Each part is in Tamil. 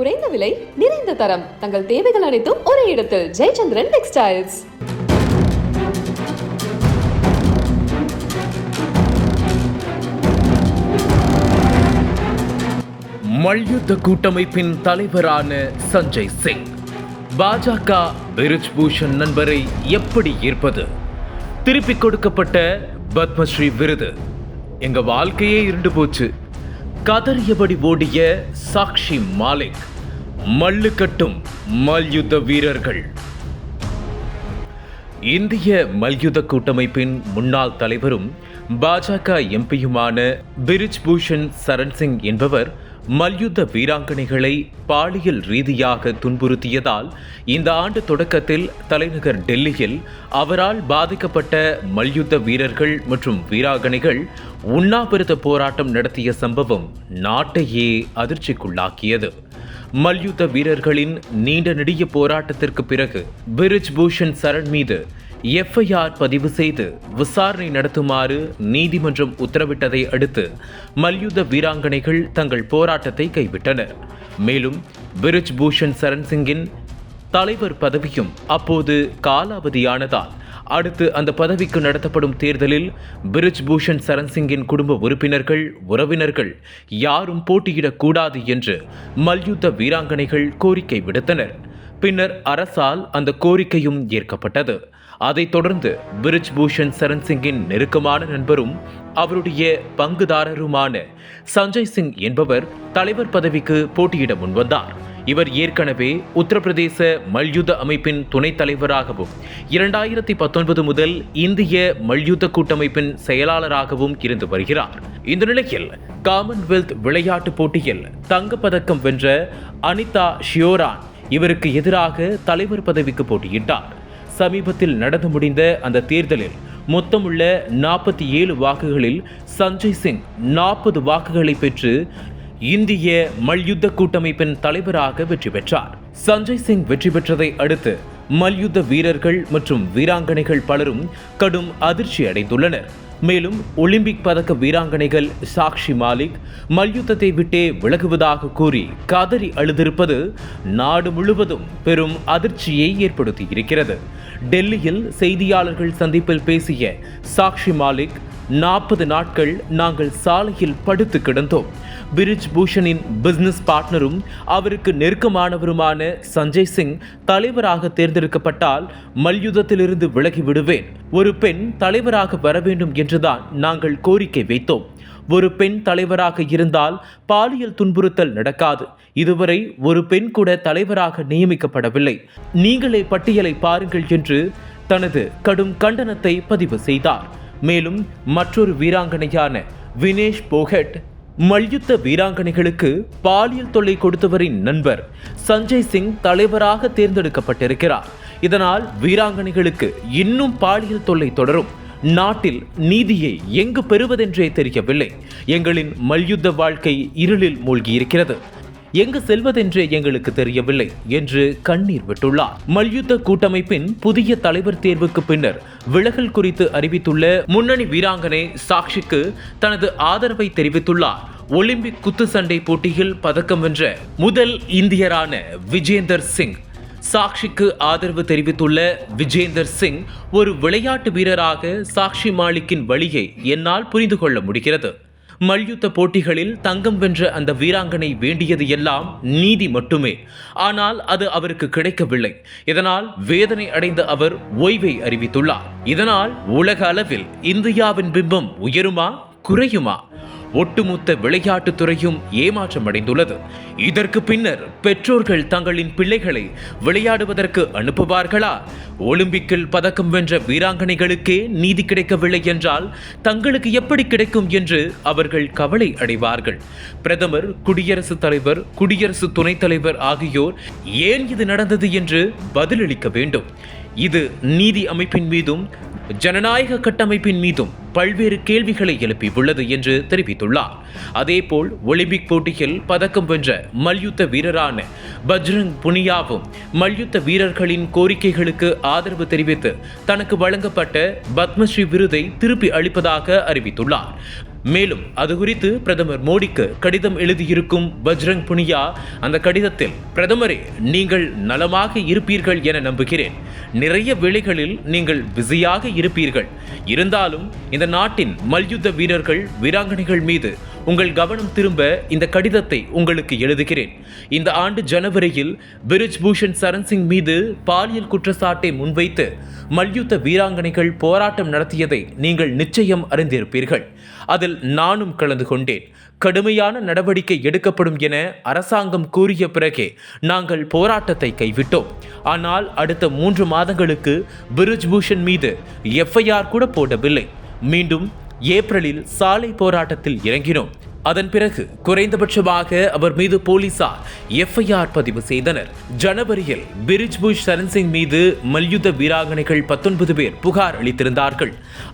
குறைந்த விலை நிறைந்த தரம். தங்கள் தேவைகள் அனைத்தும் ஒரே இடத்தில். ஜெயச்சந்திரன் டெக்ஸ்டைல்ஸ். மல்யுத்த கூட்டமைப்பின் தலைவரான சஞ்சய் சிங். பாஜக பிரிஜ் பூஷன் நண்பரை எப்படி ஈர்ப்பது? திருப்பிக் கொடுக்கப்பட்ட பத்மஸ்ரீ விருது. எங்க வாழ்க்கையே இருண்டு போச்சு. கதறியபடி ஓடிய சாக்ஷி மாலிக் மல்லு கட்டும் மல்யுத்த வீரர்கள். இந்திய மல்யுத்த கூட்டமைப்பின் முன்னாள் தலைவரும் பாஜக எம்பியுமான பிரிஜ் பூஷன் சரண் சிங் என்பவர் மல்யுத்த வீராங்கனைகளை பாலியல் ரீதியாக துன்புறுத்தியதால் இந்த ஆண்டு தொடக்கத்தில் தலைநகர் டெல்லியில் அவரால் பாதிக்கப்பட்ட மல்யுத்த வீரர்கள் மற்றும் வீராங்கனைகள் உண்ணாவிரத போராட்டம் நடத்திய சம்பவம் நாட்டையே அதிர்ச்சிக்குள்ளாக்கியது. மல்யுத்த வீரர்களின் நீண்ட நெடிய போராட்டத்திற்கு பிறகு பிரிஜ் பூஷன் சரண் மீது எஃப்ஐஆர் பதிவு செய்து விசாரணை நடத்துமாறு நீதிமன்றம் உத்தரவிட்டதை அடுத்து மல்யுத்த வீராங்கனைகள் தங்கள் போராட்டத்தை கைவிட்டனர். மேலும் பிரிஜ் பூஷன் சரண் சிங்கின் தலைவர் பதவியும் அப்போது காலாவதியானதால் அடுத்து அந்த பதவிக்கு நடத்தப்படும் தேர்தலில் பிரிஜ் பூஷன் சரண் சிங்கின் குடும்ப உறுப்பினர்கள் உறவினர்கள் யாரும் போட்டியிடக்கூடாது என்று மல்யுத்த வீராங்கனைகள் கோரிக்கை விடுத்தனர். பின்னர் அரசால் அந்த கோரிக்கையும் ஏற்கப்பட்டது. அதைத் தொடர்ந்து பிரிஜ் பூஷன் சரண் சிங்கின் நெருக்கமான நண்பரும் அவருடைய பங்குதாரருமான சஞ்சய் சிங் என்பவர் தலைவர் பதவிக்கு போட்டியிட முன்வந்தார். இவர் ஏற்கனவே உத்தரப்பிரதேச மல்யுத்த அமைப்பின் துணைத் தலைவராகவும் இரண்டாயிரத்தி பத்தொன்பது முதல் இந்திய மல்யுத்த கூட்டமைப்பின் செயலாளராகவும் இருந்து வருகிறார். இந்த நிலையில் காமன்வெல்த் விளையாட்டுப் போட்டியில் தங்கப்பதக்கம் வென்ற அனிதா ஷியோரான் இவருக்கு எதிராக தலைவர் பதவிக்கு போட்டியிட்டார். சமீபத்தில் நடந்து முடிந்த அந்த தேர்தலில் மொத்தமுள்ள நாற்பத்தி ஏழு வாக்குகளில் சஞ்சய் சிங் நாற்பது வாக்குகளை பெற்று இந்திய மல்யுத்த கூட்டமைப்பின் தலைவராக வெற்றி பெற்றார். சஞ்சய் சிங் வெற்றி பெற்றதை அடுத்து மல்யுத்த வீரர்கள் மற்றும் வீராங்கனைகள் பலரும் கடும் அதிர்ச்சி அடைந்துள்ளனர். மேலும் ஒலிம்பிக் பதக்க வீராங்கனைகள் சாக்ஷி மாலிக் மல்யுத்தத்தை விட்டே விலகுவதாக கூறி கதறி அழுதிருப்பது நாடு முழுவதும் பெரும் அதிர்ச்சியை ஏற்படுத்தியிருக்கிறது. டெல்லியில் செய்தியாளர்கள் சந்திப்பில் பேசிய சாக்ஷி மாலிக் நாற்பது நாட்கள் நாங்கள் சாலையில் படுத்து கிடந்தோம். பிரிஜ் பூஷனின் பிஸ்னஸ் பார்ட்னரும் அவருக்கு நெருக்கமானவருமான சஞ்சய் சிங் தலைவராக தேர்ந்தெடுக்கப்பட்டால் மல்யுத்தத்திலிருந்து விலகி விடுவேன். ஒரு பெண் தலைவராக வர வேண்டும் என்றுதான் நாங்கள் கோரிக்கை வைத்தோம். ஒரு பெண் தலைவராக இருந்தால் பாலியல் துன்புறுத்தல் நடக்காது. இதுவரை ஒரு பெண் கூட தலைவராக நியமிக்கப்படவில்லை. நீங்களே பட்டியலை பாருங்கள் என்று தனது கடும் கண்டனத்தை பதிவு செய்தார். மேலும் மற்றொரு வீராங்கனையான வினேஷ் போகட் மல்யுத்த வீராங்கனைகளுக்கு பாலியல் தொல்லை கொடுத்தவரின் நண்பர் சஞ்சய் சிங் தலைவராக தேர்ந்தெடுக்கப்பட்டிருக்கிறார். இதனால் வீராங்கனைகளுக்கு இன்னும் பாலியல் தொல்லை தொடரும். நாட்டில் நீதியை எங்கு பெறுவதென்றே தெரியவில்லை. எங்களின் மல்யுத்த வாழ்க்கை இருளில் மூழ்கியிருக்கிறது. எங்கு செல்வதென்றே எங்களுக்கு தெரியவில்லை என்று கண்ணீர் விட்டுள்ளார். மல்யுத்த கூட்டமைப்பின் புதிய தலைவர் தேர்வுக்கு பின்னர் விலகல் குறித்து அறிவித்துள்ள முன்னணி வீராங்கனை சாக்ஷிக்கு தனது ஆதரவை தெரிவித்துள்ளார். ஒலிம்பிக் குத்துச்சண்டை போட்டியில் பதக்கம் வென்ற முதல் இந்தியரான விஜேந்தர் சிங். சாக்ஷிக்கு ஆதரவு தெரிவித்துள்ள விஜேந்தர் சிங் ஒரு விளையாட்டு வீரராக சாக்ஷி மாலிக்கின் வழியை என்னால் புரிந்து கொள்ள முடிகிறது. மல்யுத்த போட்டிகளில் தங்கம் வென்ற அந்த வீராங்கனை வேண்டியது எல்லாம் நீதி மட்டுமே. ஆனால் அது அவருக்கு கிடைக்கவில்லை. இதனால் வேதனை அடைந்த அவர் ஓய்வை அறிவித்துள்ளார். இதனால் உலக அளவில் இந்தியாவின் பிம்பம் உயருமா குறையுமா? ஒட்டுமொத்த விளையாட்டுத் துறையும் ஏமாற்றம் அடைந்துள்ளது இதற்கு பின்னர் பெற்றோர்கள் தங்களின் பிள்ளைகளை விளையாடுவதற்கு அனுப்புவார்களா? ஒலிம்பிக்கில் பதக்கம் வென்ற வீராங்கனைகளுக்கே நீதி கிடைக்கவில்லை என்றால் தங்களுக்கு எப்படி கிடைக்கும் என்று அவர்கள் கவலை அடைவார்கள். பிரதமர் குடியரசுத் தலைவர் குடியரசு துணைத் தலைவர் ஆகியோர் ஏன் இது நடந்தது என்று பதிலளிக்க வேண்டும். இது நீதி அமைப்பின் மீதும் ஜனநாயக கட்டமைப்பின் மீதும் பல்வேறு கேள்விகளை எழுப்பியுள்ளது என்று தெரிவித்துள்ளார். அதேபோல் ஒலிம்பிக் போட்டியில் பதக்கம் வென்ற மல்யுத்த வீரரான பஜ்ரங் புனியாவும் மல்யுத்த வீரர்களின் கோரிக்கைகளுக்கு ஆதரவு தெரிவித்து தனக்கு வழங்கப்பட்ட பத்மஸ்ரீ விருதை திருப்பி அளிப்பதாக அறிவித்துள்ளார். மேலும் அது குறித்து பிரதமர் மோடிக்கு கடிதம் எழுதியிருக்கும் பஜ்ரங் புனியா அந்த கடிதத்தில் பிரதமரே நீங்கள் நலமாக இருப்பீர்கள் என நம்புகிறேன். நிறைய வேளைகளில் நீங்கள் பிஸியாக இருப்பீர்கள். இருந்தாலும் இந்த நாட்டின் மல்யுத்த வீரர்கள் வீராங்கனைகள் மீது உங்கள் கவனம் திரும்ப இந்த கடிதத்தை உங்களுக்கு எழுதுகிறேன். இந்த ஆண்டு ஜனவரியில் பிரிஜ் பூஷன் சரண் சிங் மீது பாலியல் குற்றச்சாட்டை முன்வைத்து மல்யுத்த வீராங்கனைகள் போராட்டம் நடத்தியதை நீங்கள் நிச்சயம் அறிந்திருப்பீர்கள். அதில் நானும் கலந்து கொண்டேன். கடுமையான நடவடிக்கை எடுக்கப்படும் என அரசாங்கம் கூறிய பிறகே நாங்கள் போராட்டத்தை கைவிட்டோம். ஆனால் அடுத்த மூன்று மாதங்களுக்கு பிரிஜ் பூஷன் மீது எஃப்ஐஆர் கூட போடவில்லை. மீண்டும் ஏப்ரலில் சாலை போராட்டத்தில் இறங்கினோம். அதன் பிறகு குறைந்தபட்சமாக அவர் மீது போலீசார் எஃப்ஐஆர் பதிவு செய்தனர். ஜனவரியில் பிரிஜ் புஷ் சரண் சிங் மீது மல்யுத்த வீராங்கனைகள் பத்தொன்பது பேர் புகார் அளித்திருந்தார்கள்.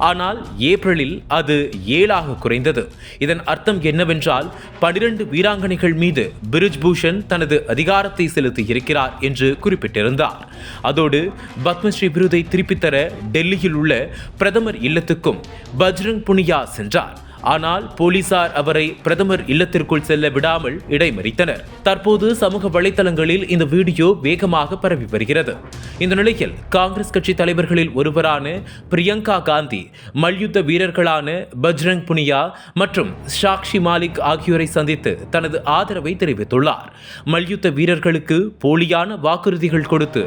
ஆனால் ஏப்ரலில் அது ஏழாக குறைந்தது. இதன் அர்த்தம் என்னவென்றால் பனிரெண்டு வீராங்கனைகள் மீது பிரிஜ் பூஷன் தனது அதிகாரத்தை செலுத்தி இருக்கிறார் என்று குறிப்பிட்டிருந்தார். அதோடு பத்மஸ்ரீ விருதை திருப்பித்தர டெல்லியில் உள்ள பிரதமர் இல்லத்துக்கும் பஜ்ரங் புனியா சென்றார். ஆனால் போலீசார் அவரை பிரதமர் இல்லத்திற்குள் செல்ல விடாமல் இடைமறித்தனர். தற்போது சமூக வலைதளங்களில் இந்த வீடியோ வேகமாக பரவி வருகிறது. இந்த நிலையில் காங்கிரஸ் கட்சி தலைவர்களில் ஒருவரான பிரியங்கா காந்தி மல்யுத்த வீரர்களான பஜ்ரங் புனியா மற்றும் சாக்ஷி மாலிக் ஆகியோரை சந்தித்து தனது ஆதரவை தெரிவித்துள்ளார். மல்யுத்த வீரர்களுக்கு போலியான வாக்குறுதிகள் கொடுத்து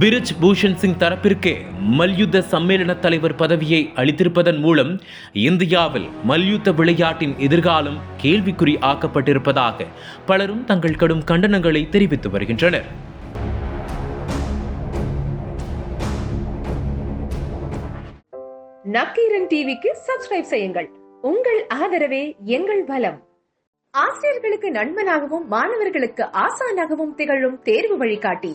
பிரிஜ் பூஷன் சிங் தரப்பிற்கு மல்யுத்த சம்மேளன தலைவர் பதவியை அளித்திருப்பதன் மூலம் இந்தியாவில் மல்யுத்த விளையாட்டின் எதிர்காலம் கேள்விக்குறி ஆக்கப்பட்டிருப்பதாக பலரும் தங்கள் கடும் கண்டனங்களை தெரிவித்து வருகின்றனர். நக்கீரன் டிவிக்கு சப்ஸ்கிரைப் செய்யுங்கள். உங்கள் ஆதரவே எங்கள் பலம் ஆசிரியர்களுக்கு நண்பனாகவும் மாணவர்களுக்கு ஆசானாகவும் திகழும் தேர்வு வழிகாட்டி.